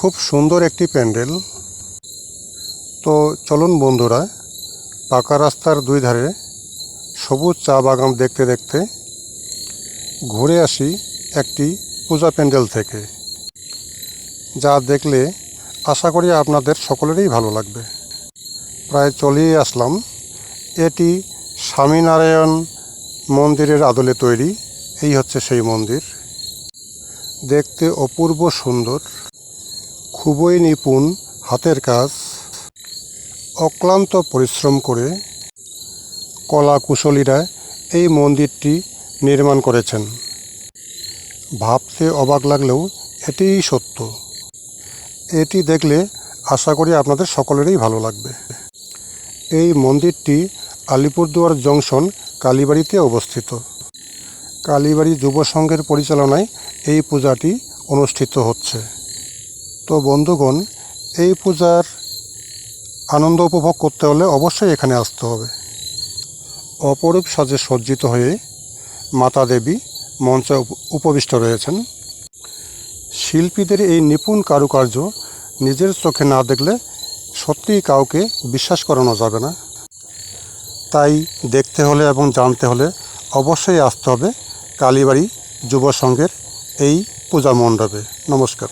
খুব সুন্দর একটি প্যান্ডেল। তো চলুন বন্ধুরা, পাকা রাস্তার দুই ধারে সবুজ চা বাগান দেখতে দেখতে ঘুরে আসি একটি পূজা প্যান্ডেল থেকে। যা দেখলে আশা করি আপনাদের সকলেরই ভালো লাগবে। প্রায় চলেই আসলাম। এটি স্বামীনারায়ণ মন্দিরের আদলে তৈরি। এই হচ্ছে সেই মন্দির। দেখতে অপূর্ব সুন্দর। খুবই নিপুণ হাতের কাজ। অক্লান্ত পরিশ্রম করে কলা কুশলীরা এই মন্দিরটি নির্মাণ করেছেন। ভাবতে অবাক লাগলেও এটিই সত্য। এটি দেখলে আশা করি আপনাদের সকলেরই ভালো লাগবে। এই মন্দিরটি আলিপুরদুয়ার জংশন কালীবাড়িতে অবস্থিত। কালীবাড়ি যুব সংঘের পরিচালনায় এই পূজাটি অনুষ্ঠিত হচ্ছে। তো বন্ধুগণ, এই পূজার আনন্দ উপভোগ করতে হলে অবশ্যই এখানে আসতে হবে। অপরূপ সাজে সজ্জিত হয়ে মাতা দেবী মঞ্চে উপবিষ্ট রয়েছেন। শিল্পীদের এই নিপুণ কারুকার্য নিজের চোখে না দেখলে সত্যিই কাউকে বিশ্বাস করানো যাবে না। তাই দেখতে হলে এবং জানতে হলে অবশ্যই আসতে হবে কালীবাড়ি যুব সংঘের এই পূজা মণ্ডপে। নমস্কার।